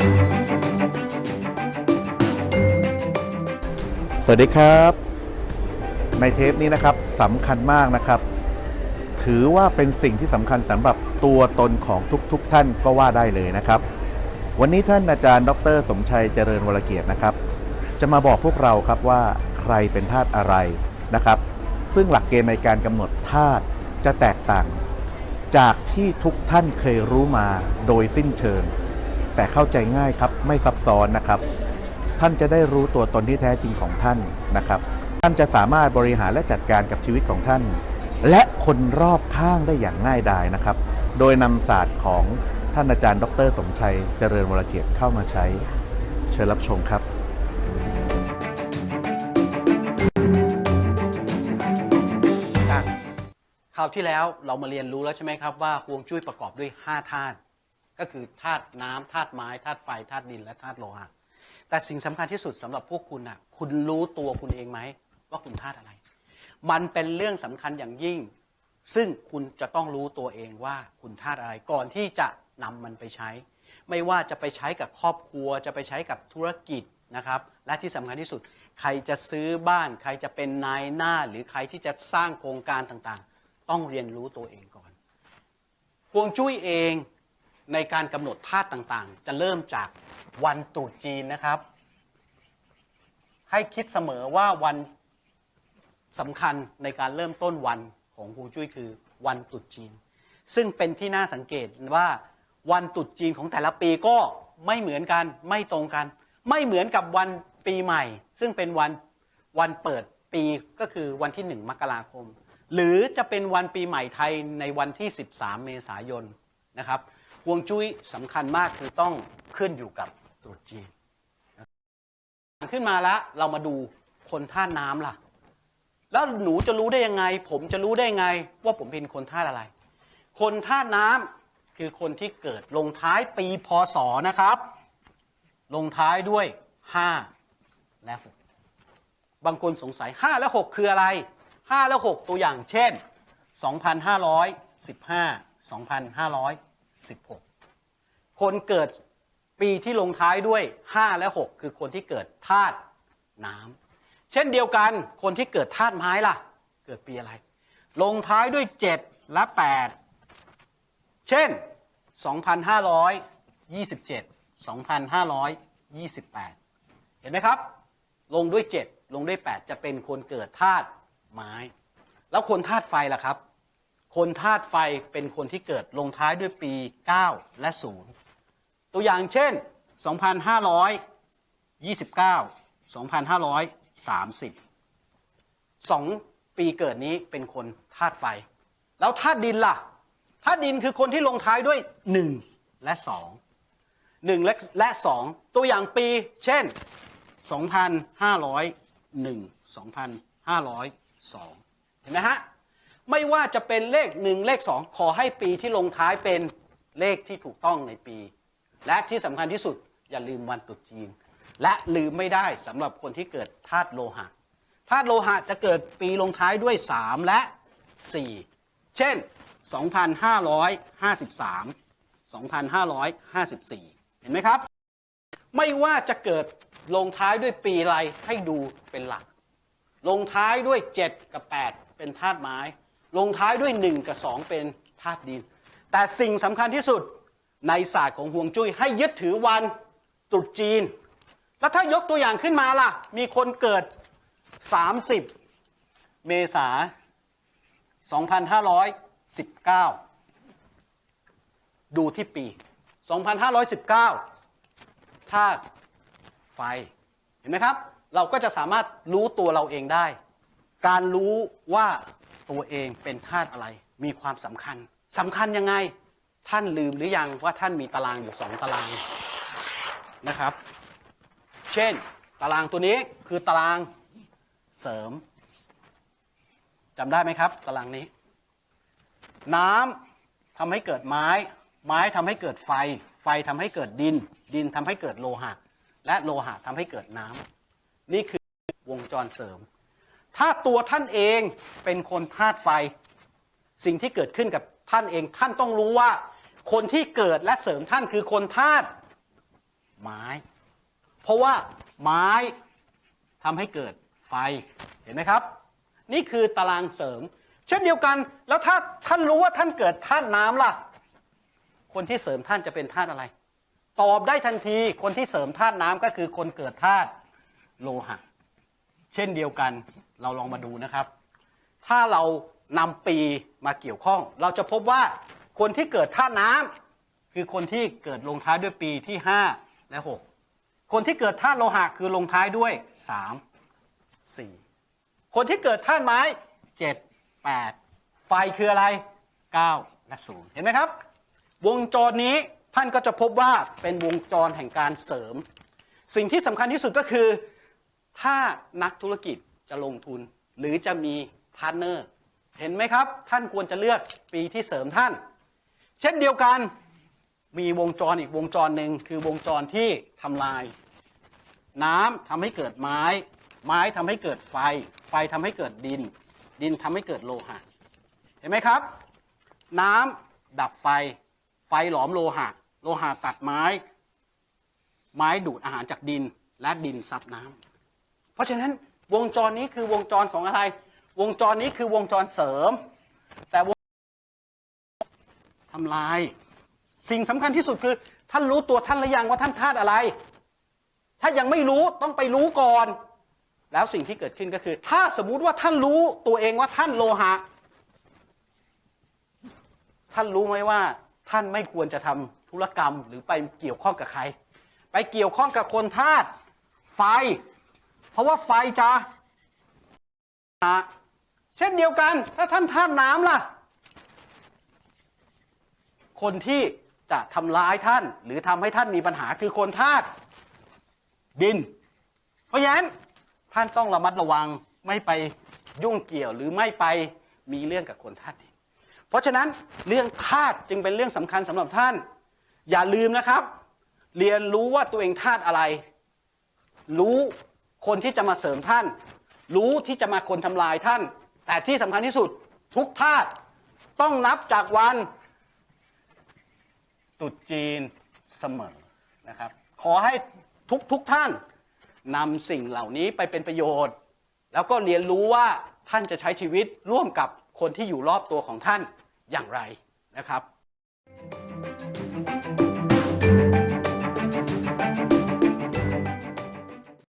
สวัสดีครับ ในเทปนี้นะครับสำคัญมากนะครับ ถือว่าเป็นสิ่งที่สำคัญสำหรับตัวตนของทุกๆทท่านก็ว่าได้เลยนะครับ วันนี้ท่านอาจารย์ ดร สมชัยเจริญวรเกียรตินะครับ จะมาบอกพวกเราครับว่าใครเป็นธาตุอะไรนะครับ ซึ่งหลักเกณฑ์ในการกำหนดธาตุจะแตกต่าง จากที่ทุกท่านเคยรู้มาโดยสิ้นเชิง แต่เข้าใจง่ายครับไม่ซับซ้อนนะครับ ท่านจะได้รู้ตัวตนที่แท้จริงของท่านนะครับ ท่านจะสามารถบริหารและจัดการกับชีวิตของท่าน และคนรอบข้างได้อย่างง่ายดายนะครับ โดยนำศาสตร์ของท่านอาจารย์ ดร สมชัย เจริญวรเกียรติเข้ามาใช้ เชิญรับชมครับคราวที่แล้วเรามาเรียนรู้แล้วใช่ไหมครับว่าฮวงจุ้ยประกอบด้วย 5 ธาตุ ก็คือธาตุน้ำธาตุไม้ธาตุไฟธาตุดินและธาตุโลหะแต่สิ่งสำคัญที่สุดสำหรับพวกคุณอะ คุณรู้ตัวคุณเองไหมว่าคุณธาตุอะไร มันเป็นเรื่องสำคัญอย่างยิ่ง ซึ่งคุณจะต้องรู้ตัวเองว่าคุณธาตุอะไรก่อนที่จะนำมันไปใช้ ไม่ว่าจะไปใช้กับครอบครัว จะไปใช้กับธุรกิจนะครับ และที่สำคัญที่สุด ใครจะซื้อบ้าน ใครจะเป็นนายหน้า หรือใครที่จะสร้างโครงการต่างๆ ต้องเรียนรู้ตัวเองก่อนฮวงจุ้ยเอง ในการกำหนดธาตุต่างๆ จะเริ่มจากวันตรุษจีนนะครับ ให้คิดเสมอว่าวันสำคัญในการเริ่มต้นวันของฮวงจุ้ยคือวันตรุษจีน ซึ่งเป็นที่น่าสังเกตว่าวันตรุษจีนของแต่ละปีก็ไม่เหมือนกันไม่ตรงกัน ไม่เหมือนกับวันปีใหม่ ซึ่งเป็นวันวันเปิดปีก็คือวันที่หนึ่งมกราคม หรือจะเป็นวันปีใหม่ไทยในวันที่ 13 เมษายนนะครับ ฮวงจุ้ยสำคัญมากคือต้องขึ้นอยู่กับตรุษจีนขึ้นมาแล้วเรามาดูคนท่าน้ำล่ะ แล้วหนูจะรู้ได้ยังไง ผมจะรู้ได้ยังไง ว่าผมเป็นคนท่าอะไร คนท่าน้ำคือคนที่เกิดลงท้ายปีพศนะครับ ลงท้ายด้วย 5 และ 6 บางคนสงสัย 5 และ 6 คืออะไร 5 และ 6 ตัวอย่างเช่น 2515 16 คนเกิดปีที่ลงท้ายด้วย 5 และ 6 คือคนที่เกิดธาตุน้ำเช่นเดียวกันคนที่เกิดธาตุไม้ล่ะ เกิดปีอะไร ลงท้ายด้วย 7 และ 8 เช่น 2527 2528 เห็นไหมครับ ลงด้วย 7 ลงด้วย 8 จะเป็นคนเกิดธาตุไม้ แล้วคนธาตุไฟล่ะครับ คนธาตุไฟเป็นคนที่เกิดลงท้ายด้วยปี 9 และ 0 ตัวอย่างเช่น 2,529 2,530สองปีเกิดนี้เป็นคนธาตุไฟ แล้วธาตุดินล่ะธาตุดินคือคนที่ลงท้ายด้วย 1 และ 2 1 และและ 2 ตัวอย่างปีเช่น 2,501 2,502 เห็นไหมฮะ ไม่ว่าจะเป็นเลข1เลข2ขอให้ปีที่ลงท้ายเป็นเลขที่ถูกต้องในปี และที่สำคัญที่สุดอย่าลืมวันตรุษจีน และลืมไม่ได้สำหรับคนที่เกิดธาตุโลหะธาตุโลหะจะเกิดปีลงท้ายด้วย 3 และ 4 เช่น 2,553 2,554 เห็นไหมครับ ไม่ว่าจะเกิดลงท้ายด้วยปีอะไรให้ดูเป็นหลัก ลงท้ายด้วย 7 กับ 8 เป็นธาตุไม้ ลงท้ายด้วย 1 กับ 2 เป็นธาตุดิน แต่สิ่งสำคัญที่สุดในศาสตร์ของฮวงจุ้ยให้ยึดถือวันตรุษจีน แล้วถ้ายกตัวอย่างขึ้นมาล่ะ มีคนเกิด 30 เมษา 2519 ดูที่ปี 2519 ธาตุไฟ เห็นไหมครับ เราก็จะสามารถรู้ตัวเราเองได้ การรู้ว่า ตัวเองเป็นธาตุอะไร มีความสำคัญสำคัญยังไงท่านลืมหรือยังว่าท่านมีตารางอยู่สองตารางนะครับ เช่น ตารางตัวนี้คือตารางเสริมจำได้ไหมครับ ตารางนี้ น้ำทำให้เกิดไม้ ไม้ทำให้เกิดไฟ ไฟทำให้เกิดดิน ดินทำให้เกิดโลหะ และโลหะทำให้เกิดน้ำนี่คือวงจรเสริม ถ้าตัวท่านเองเป็นคนธาตุไฟ สิ่งที่เกิดขึ้นกับท่านเองท่านต้องรู้ว่า คนที่เกิดและเสริมท่านคือคนธาตุไม้ เพราะว่าไม้ทำให้เกิดไฟเห็นไหมครับ นี่คือตารางเสริม เช่นเดียวกัน แล้วถ้าท่านรู้ว่าท่านเกิดธาตุน้ำล่ะ คนที่เสริมท่านจะเป็นธาตุอะไร ตอบได้ทันทีคนที่เสริมธาตุน้ำก็คือคนเกิดธาตุโลหะ เช่นเดียวกัน เราลองมาดูนะครับ ถ้าเรานำปีมาเกี่ยวข้อง เราจะพบว่าคนที่เกิดธาตุน้ำคือคนที่เกิดลงท้ายด้วยปีที่ 5 และ 6 คนที่เกิดธาตุโลหะคือลงท้ายด้วย 3 4 คนที่เกิดธาตุไม้ 7 8 ไฟคืออะไร 9 และ 0 เห็นไหมครับ วงจรนี้ท่านก็จะพบว่าเป็นวงจรแห่งการเสริม สิ่งที่สำคัญที่สุดก็คือ ถ้านักธุรกิจ จะลงทุน หรือจะมีพาร์ทเนอร์เห็นไหมครับ ท่านควรจะเลือกปีที่เสริมท่าน เช่นเดียวกันมีวงจรอีกวงจรหนึ่งคือวงจรที่ทำลาย น้ำทำให้เกิดไม้ ไม้ทำให้เกิดไฟ ไฟทำให้เกิดดิน ดินทำให้เกิดโลหะ เห็นไหมครับ น้ำดับไฟ ไฟหลอมโลหะ โลหะตัดไม้ ไม้ดูดอาหารจากดินและดินซับน้ำเพราะฉะนั้น วงจรนี้คือวงจรของอะไร วงจรนี้คือวงจรเสริม แต่วงทำลาย สิ่งสำคัญที่สุดคือ ท่านรู้ตัวท่านหรือยังว่าท่านธาตุอะไร ถ้ายังไม่รู้ต้องไปรู้ก่อน แล้วสิ่งที่เกิดขึ้นก็คือ ถ้าสมมุติว่าท่านรู้ตัวเองว่าท่านโลหะ ท่านรู้ไหมว่า ท่านไม่ควรจะทำธุรกรรมหรือไปเกี่ยวข้องกับใคร ไปเกี่ยวข้องกับคนธาตุไฟ ราะว่าไฟจะอะเช่นเดียวกัน ถ้าท่านธาตุน้ำล่ะ คนที่จะทำร้ายท่าน หรือทำให้ท่านมีปัญหาคือคนธาตุดิน เพราะฉะนั้นท่านต้องระมัดระวังไม่ไปยุ่งเกี่ยวหรือไม่ไปมีเรื่องกับคนธาตุดิน เพราะฉะนั้นเรื่องธาตุจึงเป็นเรื่องสำคัญสำหรับท่าน อย่าลืมนะครับ เรียนรู้ว่าตัวเองธาตุอะไร รู้ คนที่จะมาเสริมท่าน รู้ที่จะมาคนทำลายท่าน แต่ที่สำคัญที่สุดทุกธาตุต้องนับจากวันตรุษจีนเสมอนะครับ ขอให้ทุกทุกท่านนำสิ่งเหล่านี้ไปเป็นประโยชน์ แล้วก็เรียนรู้ว่าท่านจะใช้ชีวิตร่วมกับคนที่อยู่รอบตัวของท่านอย่างไรนะครับ